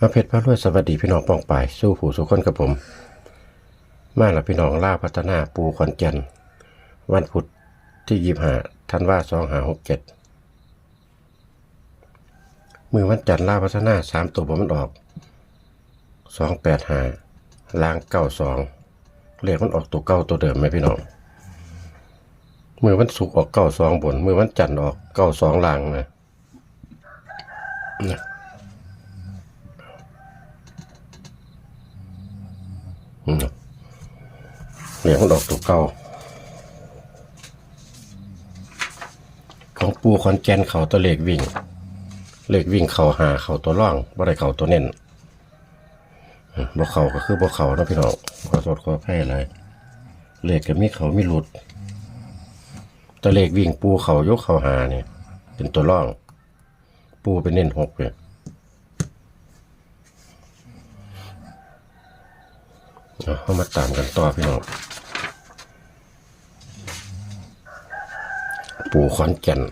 มาเพชรพระรวยสวัสดีพี่น้องป้องปายสู้ผู้สุคนกับผม มาล้วพี่น้องล่าพัฒนาปูขอนแก่นวันพุธที่ยี่ห้าธันว่าสองหาหกเจ็ดมือวันจันทร์ล่าพัฒนาสามตัวผมมันออกสองแปดห้าล้างเก้าสองเลขมันออกตัวเก้าตัวเดิมไหมพี่น้องมือวันศุกร์ออกเก้าสองบนมือวันจันทร์ออกเก้าสองล่างนะนะ อืม เหลียงมันออกตัวเก่าของปูคอนแกนเขาตัวเลขวิ่ง เลขวิ่งเขาหาเขาตัวร่องบ่ได้เขาตัวเน้นบ่เขาก็คือบ่เขานะพี่น้องขอโทษขออภัยอะไรเลขก็มีเขามีหลุดตัวเลขวิ่งปูเขายกเขาหาเนี่ยเป็นตัวร่อง ปูเป็นเน้นหกเนี่ย เอาเข้ามาตามกันต่อพี่น้องปู่ขอนแก่น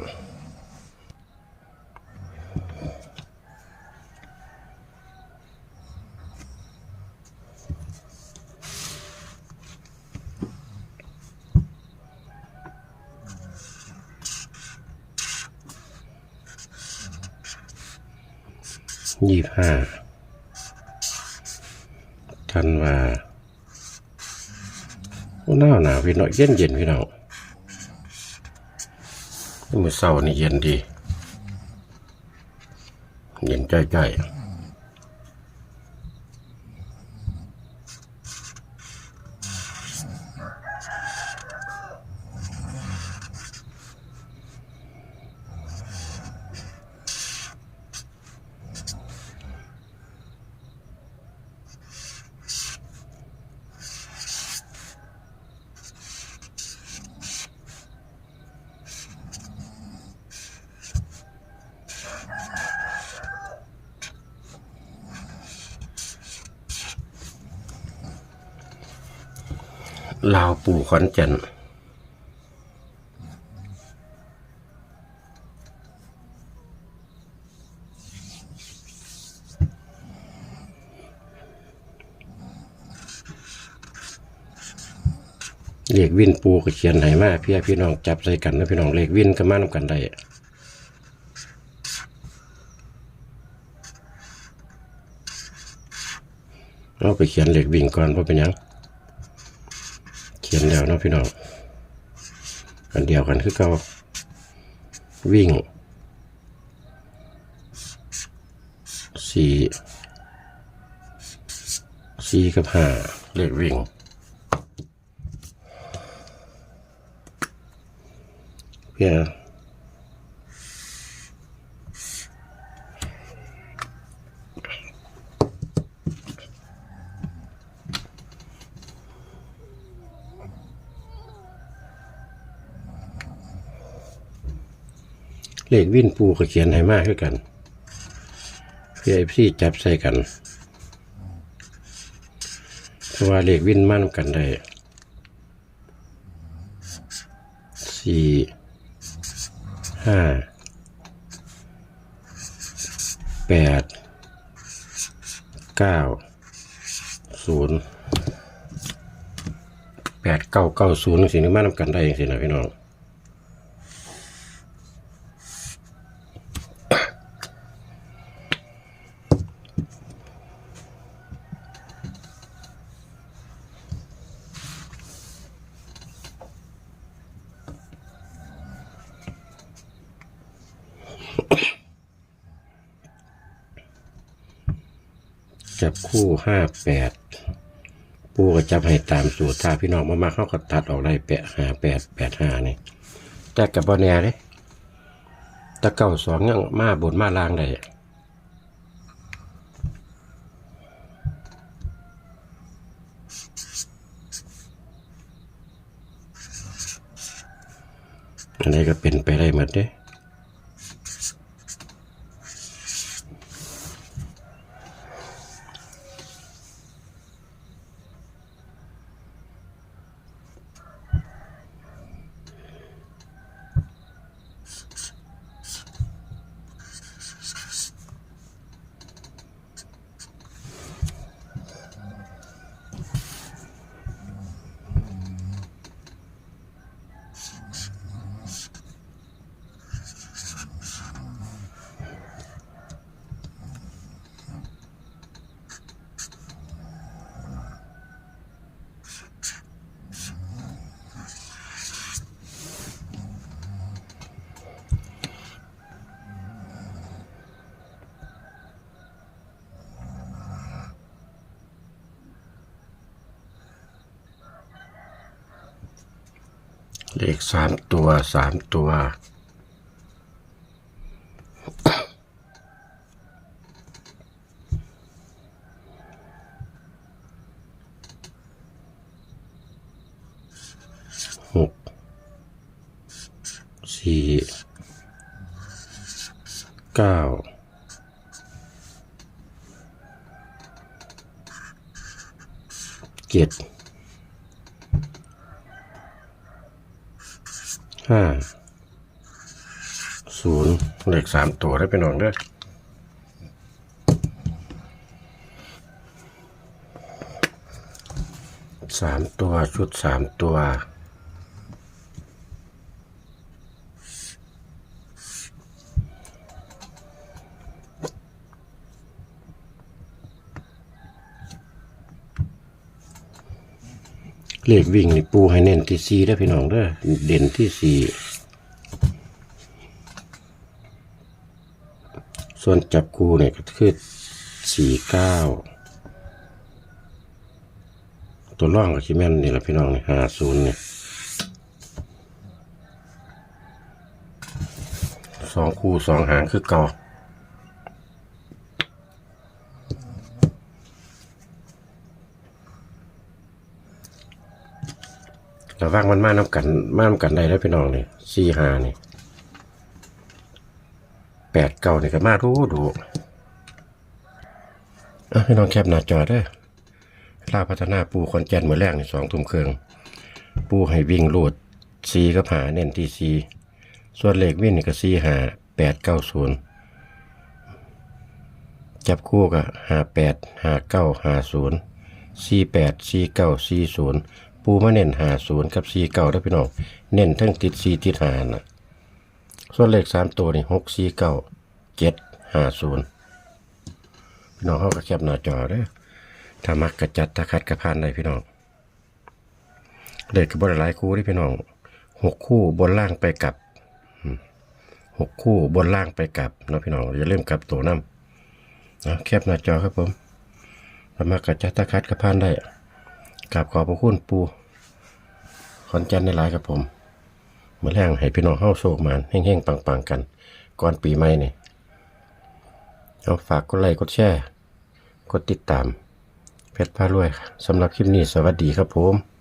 ยี่ห้าธันวา หน้าหนาวพี่น้องเย็นเย็นพี่น้องเมื่อเช้านี่เย็นดี เย็นใจใจ ลาวปู่ขอนแก่นเลขวินปูก็เขียนให้มาพี่พี่น้องจับใส่กันนะพี่น้องเลขวินก็มานำกันได้เราไปเขียนเลขวิ่งก่อนเพราะเป็นยัง เขียนแล้วนะพี่น้องอันเดียวกันคือเก่าวิ่งสี่สี่กับห้าเลขวิ่งเพื่อ เลขวิ่นปูก็เขียนให้มากด้วยกันเพื่อไอพี่จับใส่กันเพราะว่าเลขวิ่นมั่นกันได้สี่ห้าแปดเก้าศูนย์แปดเก้าเก้าศูนย์สิ่งนี้มานำกันได้อย่างสินะพี่น้อง จับคู่ห้าแปดปูก็จับให้ตามสูตรถ้าพี่น้องมามาเขาก็ตัดออกได้แปดห้าแปดแปดห้านี่แต่กับบอแน่เลยตะเก้าสองยังมาบนมาลางได้อันนี้ก็เป็นไปได้หมดเด้ เลขสามตัวสามตัวหกสี่เก้าเจ็ด ห้าศูนย์เลขสามตัวได้เป็นหนองด้วยสามตัวชุดสามตัว เลขวิ่งนี่ปูให้เน้นที่สี่ได้พี่น้องเด้อเด่นที่สี่ส่วนจับคูเนี่ยก็คือสี่เก้าตัวร่องกับชิแม่นนี่แหละพี่น้องนี่ห้าศูนย์เนี่ยสองคู่สองหางคือเก่า ระว่างมันมานำกันมานำกันได้แล้วพี่น้องนี่สี่หานี่แปดเก้านี่ก็มาดูดูอะพี่น้องแคบหน้าจอเด้อลาพัฒนาปูคอนแกนเมื่อแรกนี่สองทุ่มเครึ่งปูให้วิ่งลูดซีกับหาเน้นที่ซีส่วนเลขวิ่งนี่ก็ซีหาแปดเก้าศูนย์จับคู่ก็หาแปดหาเก้าหาศูนย์สี่แปดสี่เก้าสี่ศูนย์ ปูมาเน้นหาศูนย์กับสี่เก้าได้พี่น้องเน้นทั้งติดซีติดหาน่ะส่วนเลขสามตัวนี่หกสี่เก้าเจ็ดห้าศูนย์พี่น้องเขาก็แคบหน้าจอเด้อถ้ามักกระจัดถ้าคัดกระพานได้พี่น้องเลขกับบนหลายคู่เด้พี่น้องหกคู่บนล่างไปกลับหกคู่บนล่างไปกลับนะพี่น้องอย่าลืมกลับตัวน้ำนะแคบหน้าจอครับผมถ้ามักกระจัดถ้าคัดกระพานได้ กราบขอบพระคุณปูขอนจันในหลายครับผมเมื่อแรงให้พี่น้องเข้าโชคมานแห่งๆปังๆกัน ก่อนปีใหม่นี่เอาฝากกดไลค์กดแชร์ กดติดตาม เพชรพารวยสำหรับคลิปนี้สวัสดีครับผม